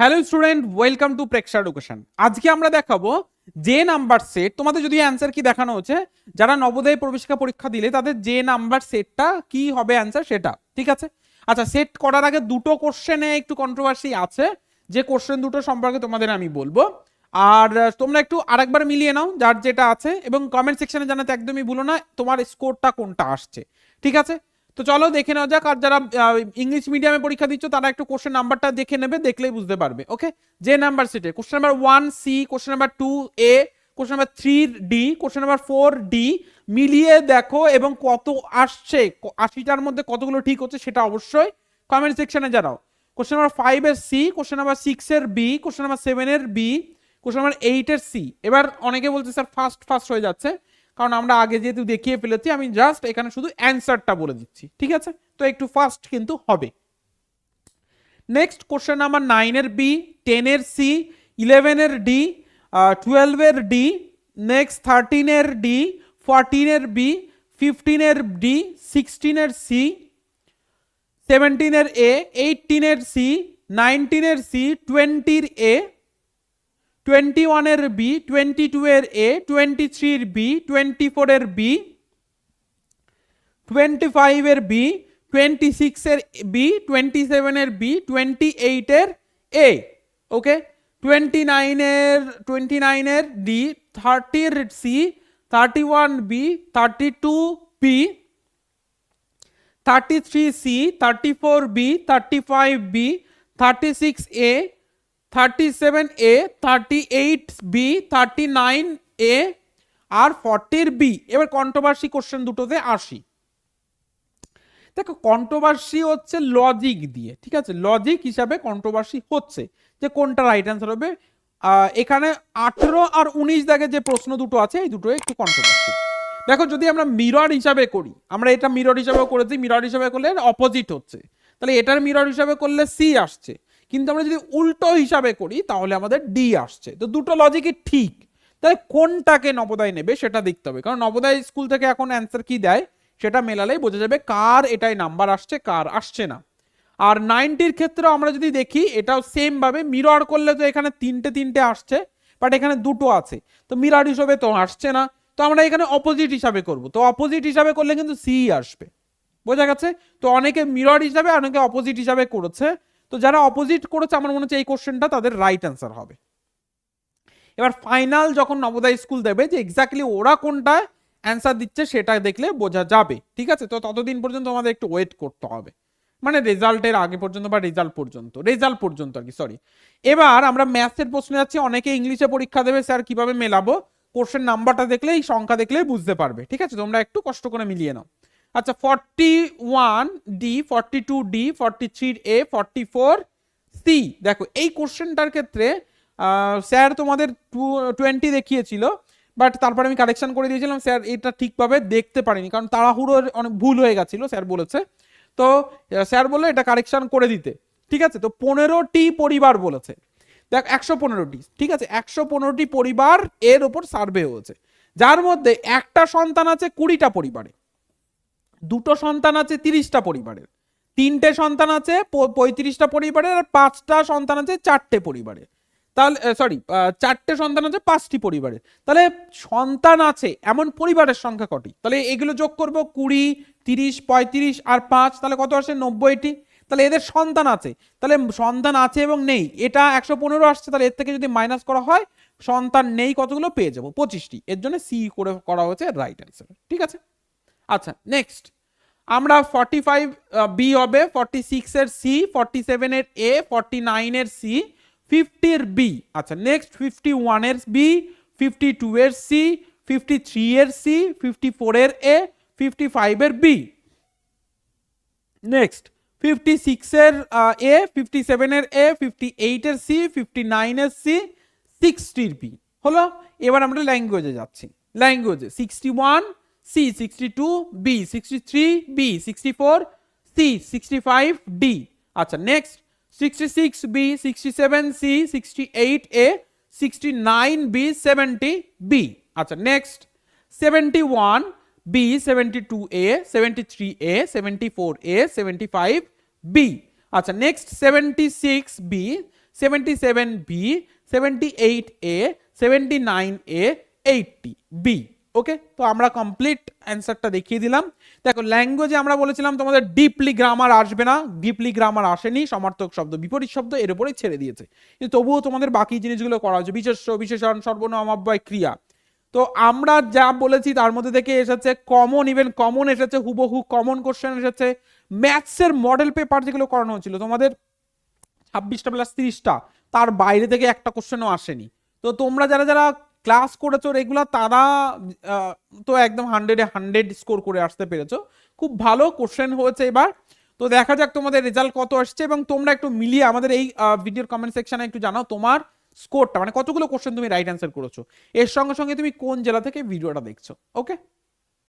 Hello student, welcome to Preksha education আজকে আমরা দেখাবো যে নাম্বার সেট তোমাদের যদি অ্যান্সার কি দেখানো হচ্ছে, যারা নবোদয় প্রবেশিকা পরীক্ষা দিলে তাদের যে নাম্বার সেটটা কি হবে অ্যান্সার সেটা, ঠিক আছে? আচ্ছা সেট করার আগে দুটো কোশ্চেনে একটু কন্ট্রোভার্সি আছে, যে কোশ্চেন দুটো সম্পর্কে তোমাদের আমি বলব। আর তোমরা একটু আরেকবার মিলিয়ে নাও, যার যেটা আছে, এবং কমেন্ট সেকশনে জানাতে একদমই ভুলো না, তোমার স্কোরটা কোনটা আসছে, ঠিক আছে? তো চলো দেখে নেওয়া যাক, আর যারা ইংলিশ মিডিয়ামে পরীক্ষা দিচ্ছ, তারা একটু কোশ্চেন নাম্বারটা দেখে নেবে, দেখলেই বুঝতে পারবে ওকে যে নাম্বার সেটে question number one C question number two A question number three D question number four D মিলিয়ে দেখো এবং কত আসছে আশিটার মধ্যে কতগুলো ঠিক হচ্ছে সেটা অবশ্যই কমেন্ট সেকশনে জানাও। কোশ্চেন নাম্বার ফাইভ এর সি কোশ্চেন নাম্বার সিক্স এর বি কোশ্চেন নাম্বার সেভেন এর বি কোশ্চেন নাম্বার এইট এর সি এবার অনেকে বলছে, স্যার ফার্স্ট ফার্স্ট হয়ে যাচ্ছে। কারণ আমরা আগে যেহেতু দেখিয়ে ফেলেছি, আমি জাস্ট এখানে শুধু অ্যান্সারটা বলে দিচ্ছি, ঠিক আছে? তো একটু ফাস্ট কিন্তু হবে। নেক্সট কোশ্চেন নাম্বার নাইনের বি টেনের সি ইলেভেনের ডি টুয়েলভের ডি নেক্সট থার্টিনের ডি ফোরটিনের বি ফিফটিনের ডি সিক্সটিনের সি সেভেন্টিনের এ এইটিনের সি নাইনটিনের সি টোয়েন্টির এ টোয়েন্টি ওয়ানের বি টোয়েন্টি টু এর এ টোয়েন্টি থ্রির বি টোয়েন্টি ফোরের বি টোয়েন্টি ফাইভের বি টোয়েন্টি সিক্সের বি টোয়েন্টি সেভেনের বি টোয়েন্টি এইটের এ ওকে টোয়েন্টি নাইনের টোয়েন্টি নাইনের D থার্টির C thirty one B thirty two B thirty three C thirty four B thirty five B thirty six A thirty seven A thirty eight B thirty nine A আর ফর্টির B এবার controversy question দুটোতে আসি। দেখো controversy হচ্ছে logic দিয়ে, ঠিক আছে? Logic হিসাবে কন্ট্রোভার্সি হচ্ছে যে কোনটা রাইট অ্যান্সার হবে। এখানে আঠেরো আর উনিশ দাগে যে প্রশ্ন দুটো আছে, এই দুটো একটু কন্ট্রোভার্সি দেখো, যদি আমরা মিরর হিসাবে করি, আমরা এটা মিরর হিসাবে করেছি মিরর হিসাবে করলে অপোজিট হচ্ছে। তাহলে এটার মিরর হিসাবে করলে সি আসছে। কিন্তু আমরা যদি উল্টো হিসাবে করি, তাহলে আমাদের ডি আসছে। তো দুটো লজিকই ঠিক। তাহলে কোনটাকে নবোদয় নেবে সেটা দেখতে হবে। কারণ নবোদয় স্কুল থেকে এখন অ্যান্সার কি দেয়? সেটা মেলালেই বোঝা যাবে কার এটাই নাম্বার আসছে, কার আসছে না। আর নাইনটির ক্ষেত্রে আমরা যদি দেখি, এটাও সেম ভাবে মিরর করলে তো এখানে তিনটে তিনটে আসছে বাট এখানে দুটো আছে। তো মিরর হিসাবে তো আসছে না। তো আমরা এখানে অপোজিট হিসাবে করব। তো অপোজিট হিসাবে করলে কিন্তু সি আসবে। বোঝা গেছে? তো অনেকে মিরর হিসাবে, অনেকে অপোজিট হিসাবে করেছে। তো যারা অপোজিট করেছে, আমার মনে হচ্ছে এই কোশ্চেনটা তাদের রাইট অ্যান্সার হবে। এবার ফাইনাল যখন নবোদয় স্কুল দেবে, যে এক্স্যাক্টলি ওরা কোনটা অ্যান্সার দিচ্ছে সেটা দেখলে বোঝা যাবে, ঠিক আছে? তো ততদিন পর্যন্ত আমাদের একটু ওয়েট করতে হবে। মানে রেজাল্টের আগে পর্যন্ত বা রেজাল্ট পর্যন্ত রেজাল্ট পর্যন্ত আর কি সরি এবার আমরা ম্যাথসের প্রশ্নে যাচ্ছি, অনেকে ইংলিশে পরীক্ষা দেবে স্যার কীভাবে মেলাবো? কোশ্চেন নাম্বারটা দেখলে, এই সংখ্যা দেখলে বুঝতে পারবে, ঠিক আছে? তোমরা একটু কষ্ট করে মিলিয়ে নাও। আচ্ছা forty one D forty two D forty three A forty four C দেখো, এই কোশ্চেনটার ক্ষেত্রে স্যার তোমাদের টু টোয়েন্টি দেখিয়েছিল বাট তারপরে আমি কারেকশন করে দিয়েছিলাম, স্যার এটা ঠিকভাবে দেখতে পারিনি, কারণ তাড়াহুড়োর অনেক ভুল হয়ে গেছিল, স্যার বলেছে। তো স্যার বলল এটা কারেকশন করে দিতে, ঠিক আছে? তো পনেরোটি পরিবার বলেছে। দেখ, একশো পনেরোটি, ঠিক আছে? একশো পনেরোটি পরিবার এর ওপর সার্ভে হয়েছে। যার মধ্যে একটা সন্তান আছে কুড়িটা পরিবারে। দুটো সন্তান আছে তিরিশটা পরিবারের। তিনটে সন্তান আছে পঁয়ত্রিশটা পরিবারের আর পাঁচটা সন্তান আছে চারটে পরিবারে তাহলে সরি চারটে সন্তান আছে পাঁচটি পরিবারে তাহলে সন্তান আছে এমন পরিবারের সংখ্যা কটি? তাহলে এগুলো যোগ করব কুড়ি, তিরিশ, পঁয়ত্রিশ আর পাঁচ, তাহলে কত আসে? নব্বইটি। তাহলে এদের সন্তান আছে। তাহলে সন্তান আছে এবং নেই। এটা একশো পনেরো আসছে, তাহলে এর থেকে যদি মাইনাস করা হয়, সন্তান নেই কতগুলো পেয়ে যাব? পঁচিশটি। এর জন্য সি করে, করা হয়েছে রাইট অ্যান্সার ঠিক আছে? আচ্ছা নেক্সট আমরা ফর্টি ফাইভ বি হবে ফর্টি সিক্সের সি ফর্টি সেভেনের এ ফর্টি নাইনের সি ফিফটির বি আচ্ছা নেক্সট ফিফটি ওয়ানের বি ফিফটি টু এর সি ফিফটি থ্রি এর সি ফিফটি ফোরের এ ফিফটি ফাইভের বি নেক্সট ফিফটি সিক্সের এ ফিফটি সেভেনের এ ফিফটি এইটের সি ফিফটি নাইনের সি সিক্সটির বি হলো? এবার আমরা ল্যাঙ্গুয়েজে যাচ্ছি। ল্যাঙ্গুয়েজে sixty one C sixty two B sixty three B sixty four C sixty five D আচ্ছা next sixty six B sixty seven C sixty eight A sixty nine B seventy B আচ্ছা next seventy one B seventy two A seventy three A seventy four A seventy five B আচ্ছা next seventy six B seventy seven B seventy eight A seventy nine A eighty B okay তো আমরা complete অ্যান্সারটা দেখিয়ে দিলাম। দেখো ল্যাঙ্গুয়েজে আমরা বলেছিলাম তোমাদের ডিপলি গ্রামার আসবে না ডিপলি গ্রামার আসেনি, সমার্থক শব্দ, বিপরীত শব্দ এর উপরেই ছেড়ে দিয়েছে। কিন্তু তবুও তোমাদের বাকি জিনিসগুলো করা হচ্ছে বিশেষ্য, বিশেষণ, সর্বনাম অব্যয় ক্রিয়া। তো আমরা যা বলেছি তার মধ্যে থেকে এসেছে কমন ইভেন কমন এসেছে, হুবহু কমন কোশ্চেন এসেছে। ম্যাথসের মডেল পেপার যেগুলো করানো হচ্ছিল তোমাদের ছাব্বিশটা প্লাস তিরিশটা, তার বাইরে থেকে একটা কোশ্চেনও আসেনি। তো তোমরা যারা যারা ক্লাস করেছ রেগুলার তারা তো একদম হান্ড্রেডে হান্ড্রেড স্কোর করে আসতে পেরেছ। খুব ভালো কোশ্চেন হয়েছে এবার। তো দেখা যাক তোমাদের রেজাল্ট কত আসছে এবং তোমরা একটু মিলিয়ে আমাদের এই ভিডিওর কমেন্ট সেকশনে একটু জানাও তোমার স্কোরটা মানে কতগুলো কোশ্চেন তুমি রাইট অ্যান্সার করেছ। এর সঙ্গে সঙ্গে তুমি কোন জেলা থেকে ভিডিওটা দেখছ ওকে